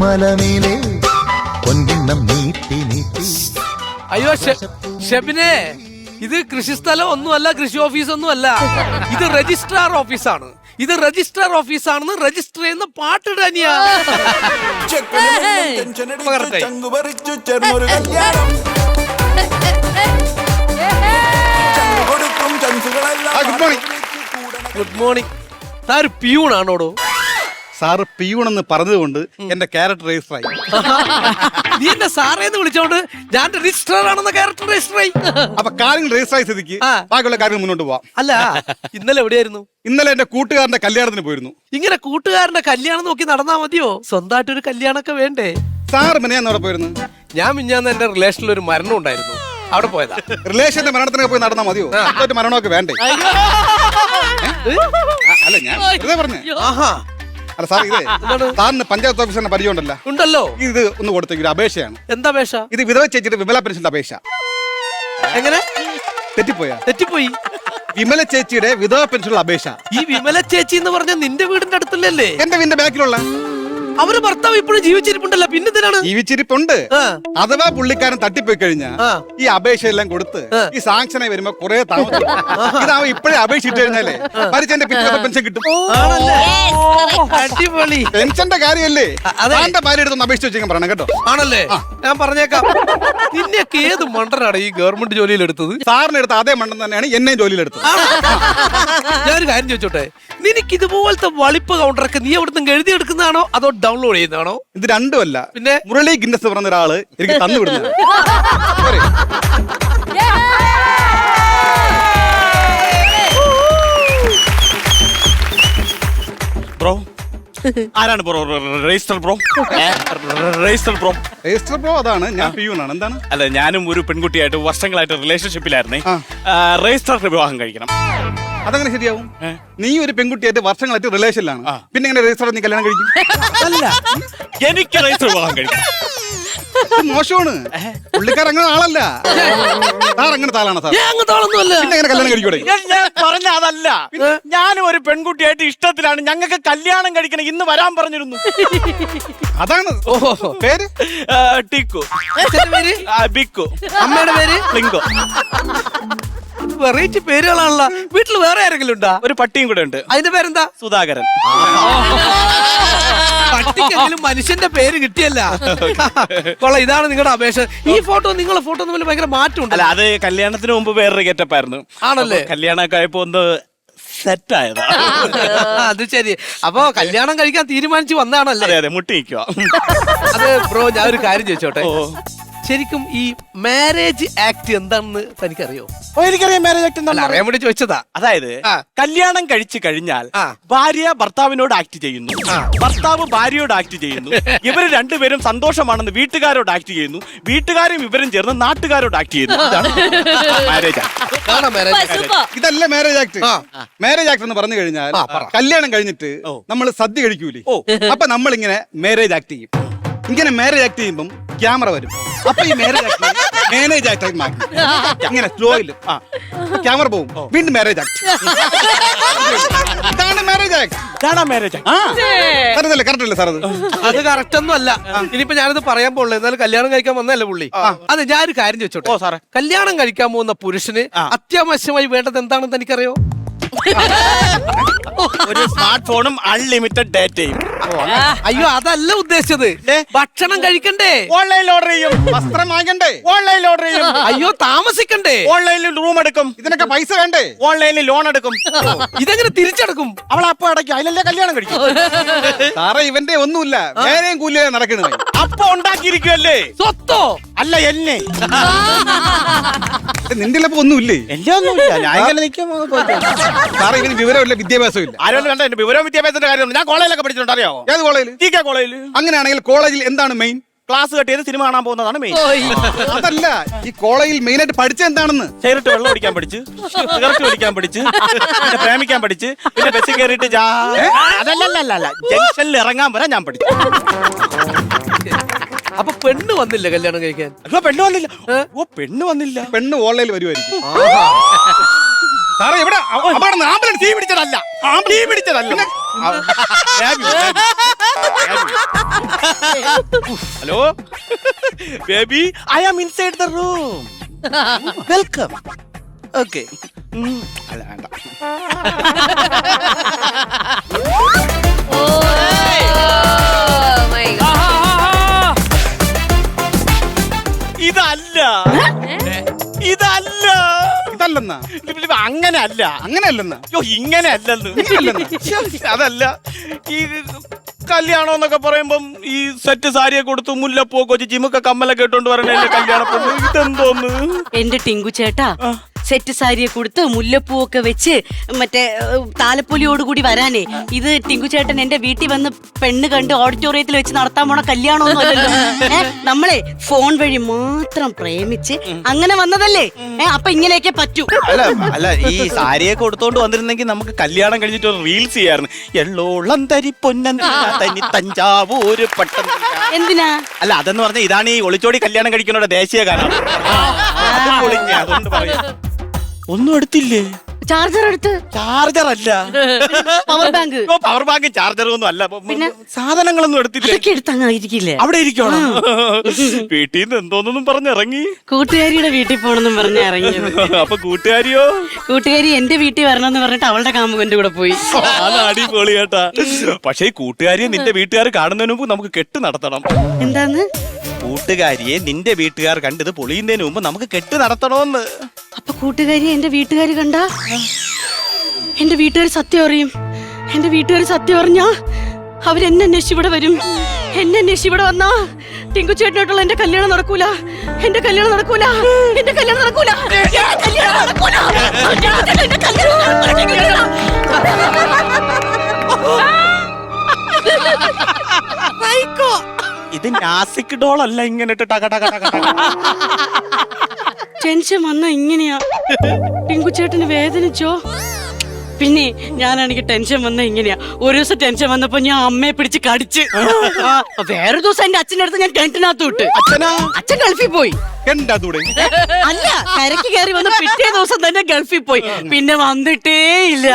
മലമേലെ പൊൻകിണ്ണം നീട്ടി നീട്ടി. അയ്യോ ഷെബിനെ ഇത് കൃഷിസ്ഥലം ഒന്നുമല്ല കൃഷി ഓഫീസ് ഒന്നുമല്ല. ഇത് രജിസ്ട്രാർ ഓഫീസാണ്. ഇത് രജിസ്ട്രാർ ഓഫീസാണെന്ന് രജിസ്റ്റർ ചെയ്യുന്ന പാട്ടിടാനിയാ. ഗുഡ് മോർണിംഗ് താൻ ഒരു പിയൂണാണോടോ? സാറ് പിയൂണെന്ന് പറഞ്ഞതുകൊണ്ട് എന്റെ ക്യാരക്ടർ രജിസ്റ്റർ ആയി നീ എന്നെ സാറേന്ന് വിളിച്ചോണ്ട് ഞാൻ രജിസ്റ്റർ ആണെന്ന ക്യാരക്ടർ രജിസ്റ്റർ ആയി അപ്പൊ കാര്യങ്ങൾ രജിസ്റ്റർ ആയി സ്ഥിതിക്ക് ആ. ബാക്കിയുള്ള കാര്യങ്ങൾ മുന്നോട്ട് പോവാം. അല്ല ഇന്നലെ എവിടെയായിരുന്നു? ഇന്നലെ എന്റെ കൂട്ടുകാരന്റെ കല്യാണത്തിന് പോയിരുന്നു. ഇങ്ങനെ കൂട്ടുകാരന്റെ കല്യാണം നോക്കി നടന്നാ മതിയോ? സ്വന്തമായിട്ട് ഒരു കല്യാണമൊക്കെ വേണ്ടേ? സാറ് മിനിയാന്ന് അവിടെ പോയിരുന്നു? ഞാൻ മിഞ്ഞാന്ന് എന്റെ റിലേഷനിൽ ഒരു മരണം ഉണ്ടായിരുന്നു. അവിടെ പോയതാ. റിലേഷന്റെ മരണത്തിനൊക്കെ പോയി നടന്നാ മതിയോ? മരണമൊക്കെ വേണ്ടേ? അല്ല ഞാൻ വെറുതെ പറഞ്ഞു. ആഹാ. അല്ല സാർ ഇത് സാറിന് പഞ്ചായത്ത് ഓഫീസറിന്റെ പരിചയം ഉണ്ടല്ലോ. ഉണ്ടല്ലോ ഇത് ഒന്ന് കൊടുത്തേക്ക് ഒരു അപേക്ഷയാണ്. എന്താ അപേക്ഷ? ഇത് വിധവ ചേച്ചിയുടെ വിമല പെൻഷന്റെ അപേക്ഷ. എങ്ങനെ? തെറ്റിപ്പോയാ? തെറ്റിപ്പോയി. വിമല ചേച്ചിയുടെ വിധവ പെൻഷനുള്ള അപേക്ഷ. ഈ വിമല ചേച്ചി എന്ന് പറഞ്ഞ നിന്റെ വീടിന്റെ അടുത്തല്ലേ എന്റെ വീടിന്റെ ബാക്കിലുള്ള. അവർ ഭർത്താവ് ഇപ്പോഴും ജീവിച്ചിരിപ്പുണ്ടല്ലോ. പിന്നെ എന്തിനാണ്? ജീവിച്ചിരിപ്പുണ്ട്. അഥവാ പുള്ളിക്കാരൻ തട്ടിപ്പോയി കഴിഞ്ഞാ ഈ അപേക്ഷ എല്ലാം കൊടുത്ത് ഈ സാങ്ഷനെ വരുമ്പോ കുറെ താമസം ഇതാവ ഇപ്പോഴേ അപേക്ഷ ഇട്ട് കഴിഞ്ഞാലേ മരിച്ചെന്റെ പിറ്റേ പെൻഷൻ കിട്ടും. ആണല്ലേ? അടിപൊളി. പെൻഷന്റെ കാര്യമല്ലേ? അതാന്റെ അതെ. താന്റെ ഭാര്യ എടുത്തൊന്ന് അപേക്ഷിച്ച് വെച്ചേക്കാൻ പറയണം കേട്ടോ. ആണല്ലേ? ഞാൻ പറഞ്ഞേക്കാം. നിന്നെയൊക്കെ ഏത് മണ്ടനാണ് ഈ ഗവൺമെന്റ് ജോലിയിൽ എടുത്തത്? സാറിനെടുത്ത അതേ മണ്ടൻ തന്നെയാണ് എന്നെയും ജോലിയിലെടുത്തത് ഞാനൊരു കാര്യം ചോദിച്ചോട്ടെ. നിനക്ക് ഇതുപോലത്തെ വളിപ്പ് കൗണ്ടറൊക്കെ നീ എവിടുന്ന് എഴുതി എടുക്കുന്നതാണോ അതോ ഡൗൺലോഡ് ചെയ്യുന്നതാണോ? ഇത് രണ്ടുമല്ല. പിന്നെ? മുരളി ഗിന്നസ് പറഞ്ഞ ഒരാൾ എനിക്ക് തന്നു വിടുന്നത്. പോരെ? ബ്രോ ആരാണ് bro register bro register bro register bro അതാണ്. ഞാൻ പിയൂണാണ് എന്താണ്? അല്ല ഞാനും ഒരു പെൺകുട്ടിയായിട്ട് വർഷങ്ങളായിട്ട് റിലേഷൻഷിപ്പിലായിരുന്നേ ആ. രജിസ്റ്റർ വിവാഹം കഴിക്കണം. അതങ്ങനെ ശരിയാവും? നീ ഒരു പെൺകുട്ടിയായിട്ട് വർഷങ്ങളായിട്ട് റിലേഷനിലാണ്. പിന്നെ എങ്ങനെ രജിസ്റ്റർ നീ കല്യാണം കഴിക്കും? അല്ല. എനിക്ക് രജിസ്റ്റർ പോകാൻ കഴിക്കും മോശമാണ്. പുള്ളിക്കാർ അങ്ങനെ ആളല്ല. സാർ താളാണ് ആളാണ് സാർ പിന്നെ എങ്ങനെ കല്യാണം കഴിക്കൂടെ? പറഞ്ഞ അതല്ല. ഞാനും ഒരു പെൺകുട്ടിയായിട്ട് ഇഷ്ടത്തിലാണ്. ഞങ്ങൾക്ക് കല്യാണം കഴിക്കണം. ഇന്ന് വരാൻ പറഞ്ഞിരുന്നു. അതാണ്. ഓഹോ പേര്? ടിക്കു. ബിക്കു. അമ്മയുടെ പേര്? ലിങ്കോ. വെറൈറ്റി പേരുകളാണല്ലോ. വീട്ടിൽ വേറെ ആരെങ്കിലും ഉണ്ടാ? ഒരു പട്ടിയും കൂടെ ഉണ്ട്. അതിന്റെ പേരെന്താ? സുധാകരൻ. പട്ടിക്കെങ്കിലും മനുഷ്യന്റെ പേര് കിട്ടിയല്ല. കൊള്ളാം ഇതാണ് നിങ്ങളുടെ അപേക്ഷ. ഈ ഫോട്ടോ നിങ്ങളുടെ ഫോട്ടോ തമ്മിൽ ഭയങ്കര മാറ്റമുണ്ട് അല്ല അത് കല്യാണത്തിന് മുമ്പ് വേറൊരു ഗെറ്റപ്പായിരുന്നു ആണല്ലേ? കല്യാണമൊക്കെ ആയപ്പോ ഒന്ന് സെറ്റ് ആയതാ. അത് ശരി. അപ്പൊ കല്യാണം കഴിക്കാൻ തീരുമാനിച്ചു വന്നാണല്ലേ അതെ അതെ മുട്ടി നിൽക്കുക അത് ബ്രോ ഞാൻ ഒരു കാര്യം ചോദിച്ചോട്ടെ. ശരിക്കും ഈ മാരേജ് ആക്ട് എന്താണെന്ന് തനിക്കറിയോ? ഓ, എനിക്കറിയാം മാരേജ് ആക്ട് അല്ല അറിയാൻ വേണ്ടി ചോദിച്ചതാ. അതായത് ആ. കല്യാണം കഴിച്ചു കഴിഞ്ഞാൽ ആ. ഭാര്യ ഭർത്താവിനോട് ആക്ട് ചെയ്യുന്നു. ഭർത്താവ് ഭാര്യയോട് ആക്ട് ചെയ്യുന്നു. ഇവർ രണ്ടുപേരും സന്തോഷമാണെന്ന് വീട്ടുകാരോട് ആക്ട് ചെയ്യുന്നു. വീട്ടുകാരും ഇവരും ചേർന്ന് നാട്ടുകാരോട് ആക്ട് ചെയ്യുന്നു. ഇതാണ് ആക്ട് കാണാം മാരേജ് ഇതല്ല മാരേജ് ആക്ട് ആ. മാരേജ് ആക്ട് എന്ന് പറഞ്ഞു കഴിഞ്ഞാൽ ആ, പറ. കല്യാണം കഴിഞ്ഞിട്ട് ഓ. നമ്മൾ സദ്യ കഴിക്കൂലേ? ഓ. അപ്പൊ നമ്മൾ ഇങ്ങനെ മാരേജ് ആക്ട് ചെയ്യും. ഇങ്ങനെ മാരേജ് ആക്ട് ചെയ്യുമ്പം ക്യാമറ വരും. അപ്പൊ ഈ മാരേജ് ആക്ട് മാനേജ് ആക്ട് ആയി മാറ്റും ഇങ്ങനെ സ്ലോയിൽ ആ. ക്യാമറ പോകും വീണ്ടും മാരേജ് ആക്ട് ഇതാണ് മാരേജ് ആക്ട് ഇതാണ് മാരേജ് ആക്ട് ആ. കറക്റ്റല്ലേ കറക്റ്റ് സാർ അത്? അത് കറക്റ്റ് ഒന്നും അല്ല ഇനിയിപ്പോ ഞാനിത് പറയാൻ പോകുള്ളൂ എന്നാലും കല്യാണം കഴിക്കാൻ വന്നല്ലേ പുള്ളി? അതെ ഒരു കാര്യം ചോദിച്ചോട്ടെ. ഓ, സാറേ. കല്യാണം കഴിക്കാൻ പോകുന്ന പുരുഷന് അത്യാവശ്യമായി വേണ്ടത് എന്താണെന്ന് എനിക്കറിയോ ഒരു സ്മാർട്ട് ഫോണും അൺലിമിറ്റഡ് ഡേറ്റയും അയ്യോ അതല്ല ഉദ്ദേശിച്ചത്. ഭക്ഷണം കഴിക്കണ്ടേ? ഓൺലൈനിൽ ഓർഡർ ചെയ്യും. വസ്ത്രം വാങ്ങണ്ടേ ഓൺലൈനിൽ ഓർഡർ ചെയ്യും. അയ്യോ താമസിക്കണ്ടേ? ഓൺലൈനിൽ റൂം എടുക്കും. ഇതിനൊക്കെ പൈസ വേണ്ടേ? ഓൺലൈനിൽ ലോൺ എടുക്കും. ഇതെങ്ങനെ തിരിച്ചെടുക്കും? അവൾ അപ്പൊ അടയ്ക്കും. അതിലല്ലേ കല്യാണം കഴിക്കും? സാറേ ഇവന്റെ ഒന്നുമില്ല. വേറെയും കൂലിയാ നടക്കുന്നത്. അപ്പൊ ഉണ്ടാക്കിയിരിക്കുമല്ലേ സ്വത്തോ? അല്ല എന്നെ. നിന്റെ ഇപ്പൊ ഒന്നുമില്ലേ? എന്റെ ഒന്നുമില്ല. ഞാൻ ഇങ്ങനെ നിൽക്കും സാറേ ഇവന് വിവരമില്ല വിദ്യാഭ്യാസവും ഇല്ല ആരും വേണ്ട എന്റെ വിവരവും വിദ്യാഭ്യാസത്തിന്റെ കാര്യം ഞാൻ കോളേജിലൊക്കെ പഠിച്ചിട്ടുണ്ട് അറിയാമോ ഏത് കോളേജിൽ ടി കെ കോളേജിൽ അങ്ങനെയാണെങ്കിൽ കോളേജിൽ എന്താണ് മെയിൻ ക്ലാസ് കട്ടിയത് സിനിമ കാണാൻ പോകുന്നതാണ് മെയിൻ അതല്ല ഈ കോളേജിൽ മെയിൻ ആയിട്ട് പഠിച്ച എന്താണെന്ന്? സിഗരറ്റ് വെള്ളം ഒടിക്കാൻ പഠിച്ചു സിഗരറ്റ് വലിക്കാൻ പഠിച്ചു പിന്നെ പ്രേമിക്കാൻ പഠിച്ചു പിന്നെ ബസ്സിൽ കയറിയിട്ട് ജാ അതല്ലല്ല ജംഗ്ഷനിൽ ഇറങ്ങാൻ വരെ ഞാൻ പഠിച്ചു. അപ്പൊ പെണ്ണ് വന്നില്ല കല്യാണം കഴിക്കാൻ? അയ്യോ പെണ്ണ് വന്നില്ല. ഓ പെണ്ണ് വന്നില്ല. പെണ്ണ് ഓൺലൈനിൽ വരുമായിരിക്കും സാറേ ഇവിടെ അവിടെ ആംബുലൻസ് തീ പിടിച്ചതല്ല തീ പിടിച്ചതല്ല. Hello baby I am inside the room welcome okay അല്ല വേണ്ട ഇതല്ല ഇതല്ല ഇതല്ലെന്നാ അങ്ങനെ അല്ല അങ്ങനെയല്ലെന്നാ. അയ്യോ ഇങ്ങനെ അല്ലെന്ന് അതല്ല. ഈ കല്യാണം എന്നൊക്കെ പറയുമ്പം ഈ സെറ്റ് സാരിയെ കൊടുത്തു മുല്ലപ്പൂ കൊച്ചു ജിമ്മൊക്കെ കമ്മലൊക്കെ ഇട്ടോണ്ട് വരണേ കല്യാണം ഇതെന്തോന്ന്? എന്റെ ടിങ്കു ചേട്ടാ സെറ്റ് സാരിയെ കൊടുത്ത് മുല്ലപ്പൂവൊക്കെ വെച്ച് മറ്റേ താലപ്പൊലിയോടുകൂടി വരാനേ. ഇത് ടിങ്കു ചേട്ടൻ എന്റെ വീട്ടിൽ വന്ന് പെണ്ണ് കണ്ട് ഓഡിറ്റോറിയത്തിൽ വെച്ച് നടത്താൻ പോണ കല്യാണമൊന്നുമല്ലല്ലോ നമ്മളെ ഫോൺ വഴി മാത്രം പ്രേമിച്ച് അങ്ങനെ വന്നതല്ലേ? ഏഹ് അപ്പൊ ഇങ്ങനെയൊക്കെ പറ്റൂ. അല്ല അല്ല ഈ സാരിയെ കൊടുത്തോണ്ട് വന്നിരുന്നെങ്കിൽ നമുക്ക് കല്യാണം കഴിഞ്ഞിട്ട് ഒരു റീൽസ് ചെയ്യായിരുന്നു. എള്ളോളം തരി പൊന്നി തഞ്ചാവൂര് പട്ടം. എന്തിനാ? അല്ല അതെന്ന് പറഞ്ഞാൽ ഇതാണ് ഈ ഒളിച്ചോടി കല്യാണം കഴിക്കുന്നവരുടെ ദേശീയ ഗാനം. അതുകൊണ്ട് പറയാം ഒന്നും എടുത്തില്ലേ? ചാർജർ എടുത്ത്. ചാർജർ അല്ല. Power bank power bank charger ഒന്നും അല്ല. പിന്നെ? സാധനങ്ങളൊന്നും എടുത്തില്ല? അതൊക്കെ എടുത്തങ്ങായിരിക്കില്ലേ അവിടെ ഇരിക്കണം വീട്ടിൽ നിന്ന് എന്തോന്നൊന്നും പറഞ്ഞിറങ്ങി കൂട്ടുകാരിയുടെ വീട്ടിൽ പോണെന്നും പറഞ്ഞ് ഇറങ്ങി. അപ്പൊ കൂട്ടുകാരിയോ? കൂട്ടുകാരി എന്റെ വീട്ടിൽ വരണമെന്ന് പറഞ്ഞിട്ട് അവളുടെ കാമുകന്റെ കൂടെ പോയി. അടിപൊളി കേട്ടാ പക്ഷേ ഈ കൂട്ടുകാരിയെ നിന്റെ വീട്ടുകാർ കാണുന്നതിന് മുമ്പ് നമുക്ക് കെട്ട് നടത്തണം. എന്താന്ന്? കൂട്ടുകാരിയെ നിന്റെ വീട്ടുകാർ കണ്ടത് പൊളിയുന്നതിന് മുമ്പ് നമുക്ക് കെട്ട് നടത്തണമെന്ന് അപ്പൊ കൂട്ടുകാരി എന്റെ വീട്ടുകാർ കണ്ട? എന്റെ വീട്ടുകാർ സത്യം അറിയും. എന്റെ വീട്ടുകാർ സത്യം അറിഞ്ഞാ അവരെന്നെ അന്വേഷിച്ച് ഇവിടെ വരും. എന്നെ അന്വേഷിച്ച് ഇവിടെ വന്നാ ടിങ്കു ചേട്ടനായിട്ടുള്ള എന്റെ കല്യാണം നടക്കൂല. എന്റെ കല്യാണം നടക്കൂല. എന്റെ കല്യാണം നടക്കൂല. കല്യാണം നടക്കൂല. എന്റെ കല്യാണം നടക്കൂല, ടിങ്കു ഇത് നാസിക് ഡോളല്ല അല്ല ഇങ്ങനെ ടക ടക ടക. ടെൻഷൻ വന്ന ഇങ്ങനെയാ. ടിങ്കു ചേട്ടന് വേദനിച്ചോ? പിന്നെ ഞാനാണെങ്കിൽ ടെൻഷൻ വന്ന ഇങ്ങനെയാ. ഒരു ദിവസം ടെൻഷൻ വന്നപ്പോ ഞാൻ അമ്മയെ പിടിച്ച് കടിച്ച്. ആ, വേറൊരു ദിവസം എന്റെ അച്ഛന്റെ അടുത്ത് ഞാൻ കിണറ്റിനകത്ത് വിട്ട് അച്ഛനാ? അച്ഛൻ ഗൾഫിൽ പോയി. എന്താ അല്ല കരക്ക് കയറി വന്ന പിറ്റേ ദിവസം തന്നെ ഗൾഫിൽ പോയി. പിന്നെ വന്നിട്ടേ ഇല്ല.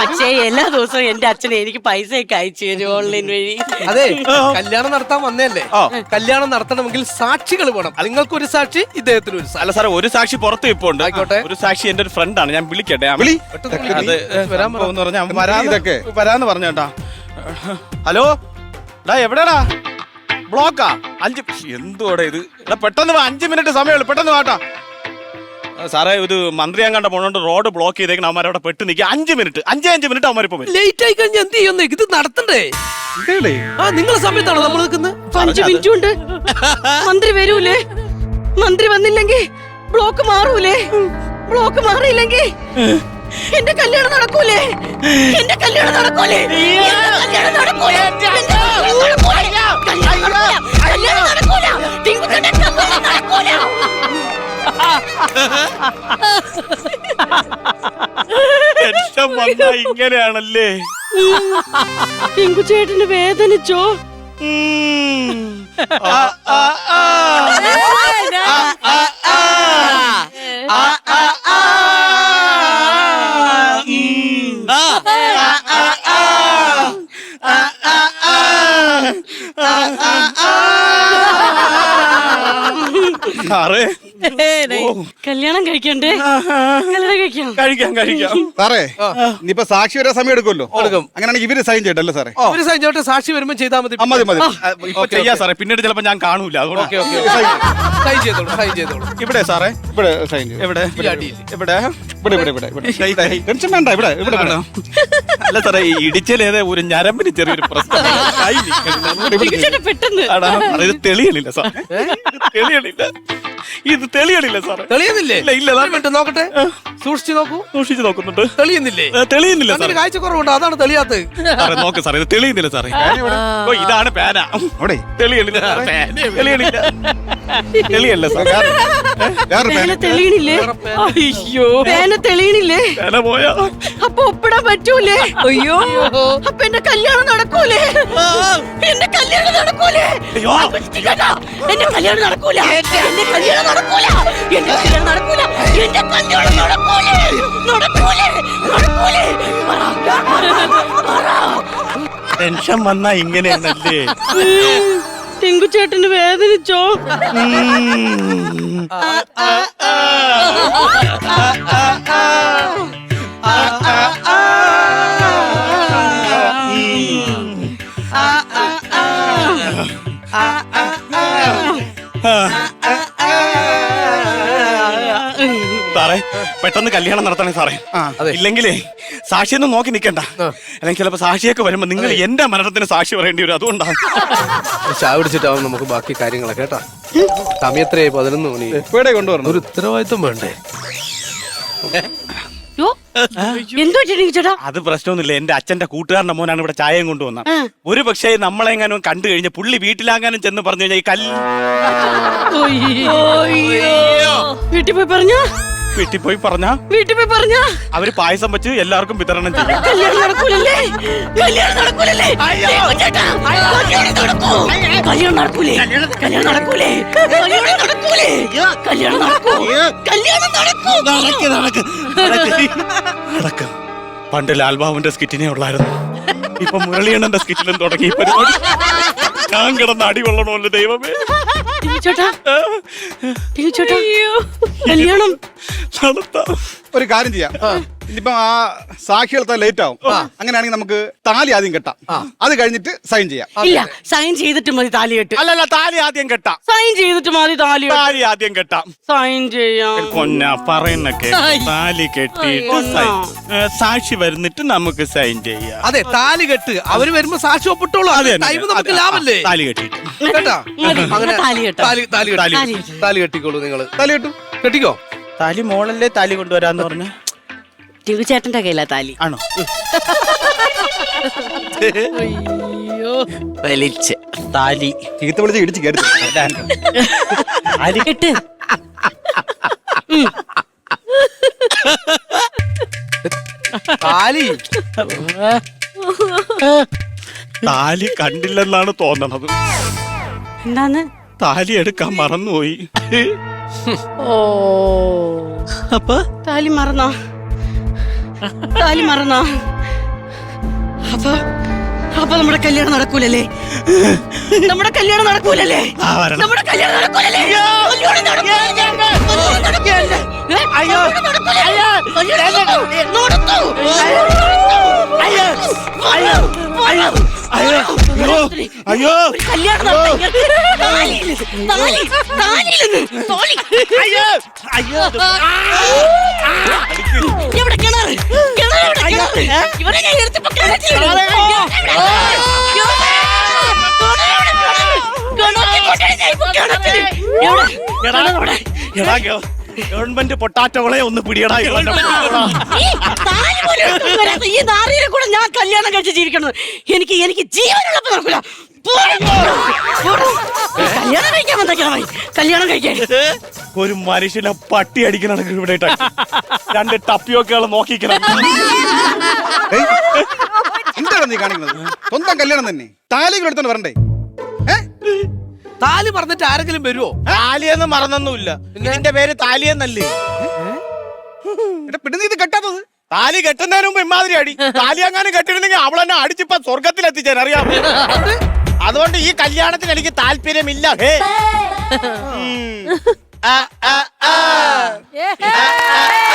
പക്ഷേ എല്ലാ ദിവസവും എന്റെ അച്ഛനെ എനിക്ക് പൈസയൊക്കെ അയച്ചു തരും ഓൺലൈൻ വഴി. അതെ കല്യാണം നടത്താൻ വന്നതല്ലേ? ആ. കല്യാണം നടത്തണമെങ്കിൽ സാക്ഷികൾ വേണം. നിങ്ങൾക്ക് ഒരു സാക്ഷി ഇദ്ദേഹത്തിന് ഒരു സാക്ഷി. അല്ല സാറേ ഒരു സാക്ഷി പുറത്ത് ഇപ്പോണ്ട് ആയിക്കോട്ടെ. ഒരു സാക്ഷി എന്റെ ഒരു ഫ്രണ്ടാണ് ഞാൻ വിളിക്കട്ടെ വിളി. അത് വരാൻ പറഞ്ഞാ വരാന്ന് പറഞ്ഞ വരാന്ന് ഹലോ? ഡാ എവിടെടാ ബ്ലോക്കാ? അഞ്ച് എന്തുവാടാ ഇത്? എടാ പെട്ടെന്ന് വാ അഞ്ച് മിനിറ്റ് സമയമുള്ളൂ പെട്ടെന്ന് വാട്ടാ. സാറേ ഇത് മന്ത്രി അങ്ങാണ്ട പോണോണ്ട് റോഡ് ബ്ലോക്ക് ചെയ്തേക്കണം അവന്മാർ അവിടെ പെട്ട് നിൽക്കുക അഞ്ച് മിനിറ്റ് അഞ്ചേ അഞ്ച് മിനിറ്റ് അവന്മാർ ഇപ്പൊ ലേറ്റ് ആയി കഴിഞ്ഞാൽ എന്ത് ചെയ്യുന്നു? ഇത് നടത്തണ്ടേ. ആ നിങ്ങളെ സമയത്താണോ നമ്മൾ നിൽക്കുന്നത് അഞ്ച് മിനിറ്റ് ഉണ്ട് മന്ത്രി വരൂലേ? മന്ത്രി വന്നില്ലെങ്കിൽ ബ്ലോക്ക് മാറൂലേ? ബ്ലോക്ക് മാറിയില്ലെങ്കിൽ എന്റെ കല്യാണം നടക്കൂലേ? എന്റെ കല്യാണം നടക്കൂലേ? എന്റെ കല്യാണം നടക്കൂലേ? കല്യാണം നടക്കൂലേ? കല്യാണം നടക്കൂല. ടെൻഷൻ ആ ഇങ്ങനെയാണല്ലേ? ആ വേദനിച്ചോ. ആ, ആ, സാറേ. കല്യാണം കഴിക്കണ്ടേ? കല്യാണം കഴിക്കാം. കഴിക്കാം കഴിക്കാം. സാറേ ഇനിയിപ്പോ സാക്ഷി വരാൻ സമയം എടുക്കുമല്ലോ? എടുക്കും. അങ്ങനെയാണെങ്കിൽ ഇവർ സൈൻ ചെയ്യട്ടല്ലേ സാറേ? സൈൻ ചെയ്തിട്ട് സാക്ഷി വരുമ്പോൾ ചെയ്താൽ മതി. മതി മതി. ഇപ്പൊ ചെയ്യാ സാറേ. പിന്നീട് ചിലപ്പോ ഞാൻ കാണൂല. അതുകൊണ്ട് ഓക്കെ ഓക്കെ സൈൻ ചെയ്തോളൂ സൈൻ ചെയ്തോളൂ. ഇവിടെ സാറേ ഇവിടെ സൈൻ ചെയ്യും. എവിടെ ഈ ഇവിടെ ഇവിടെ ഇവിടെ ഇവിടെ ടെൻഷൻ വേണ്ട ഇവിടെ ഇവിടെ വേണോ അല്ല സാറേ ഈ ഇടിച്ചലേതെ ഒരു ഞരമ്പിന് ചെറിയൊരു പ്രശ്നം. പെട്ടെന്ന്. ആടാ, സാറേ, ഇത് തെളിയണില്ല സാർ തെളിയണില്ല. ഇത് തെളിയണില്ല സാറേ. തെളിയുന്നില്ലേ? ഇല്ല, ഇല്ല, ഒരു മിനിറ്റ് നോക്കട്ടെ? സൂക്ഷിച്ചു നോക്കൂ. സൂക്ഷിച്ചു നോക്കുന്നുണ്ട്. തെളിയുന്നില്ലേ? ഏ, തെളിയുന്നില്ല സാറേ. അങ്ങനെ കാഴ്ച കുറവുണ്ട് അതാണ് തെളിയാത്തത്. സാറേ നോക്ക് സാറേ ഇത് തെളിയുന്നില്ല സാറേ. ഓ ഇതാണ് പേന. അവിടെ. തെളിയണില്ല സാറേ. തെളിയണില്ല. തെളിയല്ല സാർ വേറെ പേന. പേന. തെളിയണില്ലേ? അയ്യോ. പേന തെളിയണില്ലേ? പേന പോയാ? അപ്പൊ ഒപ്പിടാൻ പറ്റൂലേ? അയ്യോ. അപ്പൊ എന്റെ കല്യാണം നടക്കൂലേ? എന്റെ കല്യാണം നടക്കൂലേ? അയ്യോ. ആ, പിടിച്ചിക്കണ്ട. എന്റെ കല്യാണം നടക്കൂല. എന്റെ കല്യാണം നടക്കൂല. എന്റെ കല്യാണം നടക്കൂല. എന്റെ കല്യാണം നടക്കൂലേ. നടക്കൂലേ. നടക്കൂലേ. പറ. ടെൻഷൻ വന്നാ ഇങ്ങനെയാണല്ലേ? ടിങ്കു ചേട്ടന് വേദനിച്ചോ സാറേ പെട്ടെന്ന് കല്യാണം നടത്തണേ സാറേ. ഇല്ലെങ്കിലേ സാക്ഷിയൊന്നും നോക്കി നിൽക്കണ്ട. അല്ലെങ്കിൽ ചിലപ്പോ സാക്ഷിയൊക്കെ വരുമ്പോ നിങ്ങൾ എന്റെ മരണത്തിന് സാക്ഷി പറയേണ്ടി വരും. അതുകൊണ്ടാണ്. ചായ പിടിച്ചിട്ടാവും നമുക്ക് ബാക്കി കാര്യങ്ങളൊക്കെ കേട്ടാ. സമയത്രയായി പതിനൊന്ന് മണി. എവിടെ കൊണ്ടുവരണം? ഒരു ഉത്തരവാദിത്വം വേണ്ടേ? അത് പ്രശ്നമൊന്നുമില്ല. എന്റെ അച്ഛന്റെ കൂട്ടുകാരന്റെ മോനാണ് ഇവിടെ ചായയും കൊണ്ടുവന്ന ഒരു പക്ഷേ നമ്മളെങ്ങാനും കണ്ടു കഴിഞ്ഞ പുള്ളി വീട്ടിലാങ്ങാനും ചെന്ന് പറഞ്ഞു കഴിഞ്ഞാൽ ഈ കല്ല് വീട്ടിൽ പോയി പറഞ്ഞ. വീട്ടിൽ പോയി പറഞ്ഞ? വീട്ടിൽ പോയി പറഞ്ഞ? അവർ പായസം വെച്ച് എല്ലാവർക്കും വിതരണം ചെയ്യും. കല്യാണം നടക്കൂലല്ലേ? കല്യാണം നടക്കൂലല്ലേ? ചേട്ടാ, കല്യാണം നടക്കൂ. കല്യാണം നടക്കൂലേ? കല്യാണം നടക്കൂലേ? കല്യാണം നടക്കൂലേ? കല്യാണം നടക്കൂ. കല്യാണം നടക്കൂ. അടക്കം പണ്ട് ലാൽബാബുന്റെ സ്കിറ്റിനെ ഉള്ളായിരുന്നു. ഇപ്പൊ മുരളിയണ്ണന്റെ സ്കിറ്റിലും തുടങ്ങി. ഈ പരിപാടി. ഞാൻ കിടന്ന് അടി കൊള്ളണമല്ലോ ദൈവമേ. ചേട്ടാ. ചേട്ടാ. കല്യാണം. നടത്താം. ഒരു കാര്യം ചെയ്യാം. ഇനിയിപ്പം ആ സാക്ഷികളത്തെ ലേറ്റ് ആവും അങ്ങനെയാണെങ്കിൽ നമുക്ക് താലി ആദ്യം കെട്ടാം. അത് കഴിഞ്ഞിട്ട് സൈൻ ചെയ്യാം. ഇല്ല സൈൻ ചെയ്തിട്ട് മതി താലികെട്ട് അല്ലല്ല താലി ആദ്യം കെട്ടാം. സൈൻ ചെയ്തിട്ട് മതി താലി താലി ആദ്യം കെട്ടാം. സൈൻ ചെയ്യാം. കൊന്ന പറയുന്നൊക്കെ താലി കെട്ടിയിട്ട് സാക്ഷി വരുന്നിട്ട് നമുക്ക് സൈൻ ചെയ്യാം. അതെ താലി കെട്ട്. അവർ വരുമ്പോ സാക്ഷി ഒപ്പിട്ടോളൂ. അതെ. ടൈം നമുക്ക് ലാഭല്ലേ? താലി കെട്ടി. കേട്ടാ. അങ്ങനെ താലി കെട്ടാം. താലി താലി താലി കെട്ടി. താലി കെട്ടിക്കോളൂ നിങ്ങൾ. താലി കെട്ടും. കെട്ടിക്കോ? താലി മോളല്ലേ താലി കൊണ്ടുവരാന്ന് പറഞ്ഞ? ചേട്ടന്റെ കയ്യിലാ താലി. ആണോ? വലിച്ച്. താലി. ചീത്ത വിളിച്ച് ഇടിച്ച് കേട്ടു താലി കെട്ട്. താലി. താലി കണ്ടില്ലെന്നാണ് തോന്നണത്. എന്താന്ന്? താലി എടുക്കാൻ മറന്നുപോയി. ഓ. അപ്പൊ? താലി മറന്നോ? താലി മറന്നോ? അപ്പൊ അപ്പൊ നമ്മുടെ കല്യാണം നടക്കൂലല്ലേ? നമ്മുടെ കല്യാണം നടക്കൂലല്ലേ? നമ്മുടെ കല്യാണം നടക്കൂലല്ലേ. അയ്യോ. അയ്യോ. അയ്യോ അയ്യോ കല്യാണം അയ്യോ അയ്യോ? ഇവരെ ഞാൻ ഗവൺമെന്റ് പൊട്ടാറ്റോളെ ഒന്ന് പിടിയടാ. ഈ നാറിയെ കൂടെ ഞാൻ കല്യാണം കഴിച്ച് ജീവിക്കണം എനിക്ക് എനിക്ക് ജീവനുള്ളപ്പോ നടക്കൂല പോടാ. പോടാ. കല്യാണം കഴിക്കാൻ വന്നേക്കണം കല്യാണം കഴിക്കാൻ ഒരു മനുഷ്യനെ പട്ടി അടിക്കണ ഇവിടെ ഇട്ട. രണ്ട് ടപ്പിയൊക്കെ നോക്കിക്കണം ഏയ്, എന്താണ് നീ കാണിക്കുന്നത്? സ്വന്തം കല്യാണം തന്നെ. താലികൾ എടുത്തോണ്ട് വരണ്ടേ? ഏ? താലി പറഞ്ഞിട്ട് ആരെങ്കിലും വരുമോ താലിയെന്ന് മറന്നൊന്നുമില്ല. ഇതിന്റെ പേര് താലിയെന്നല്ലേ. എടാ പിടുന്ന ഇത് കെട്ടാത്തത്? താലി കെട്ടുന്നതിന് മുമ്പ് ഇമാതിരി അടി. താലി അങ്ങനെ കെട്ടിരുന്നെങ്കിൽ അവളെന്നെ അടിച്ചിപ്പ സ്വർഗത്തിലെത്തിച്ചാൻ അറിയാമോ? അതുകൊണ്ട് ഈ കല്യാണത്തിന് എനിക്ക് താല്പര്യമില്ല ഹേ ഉം. ആ, ആ, ആ. ആ, ആ, ആ.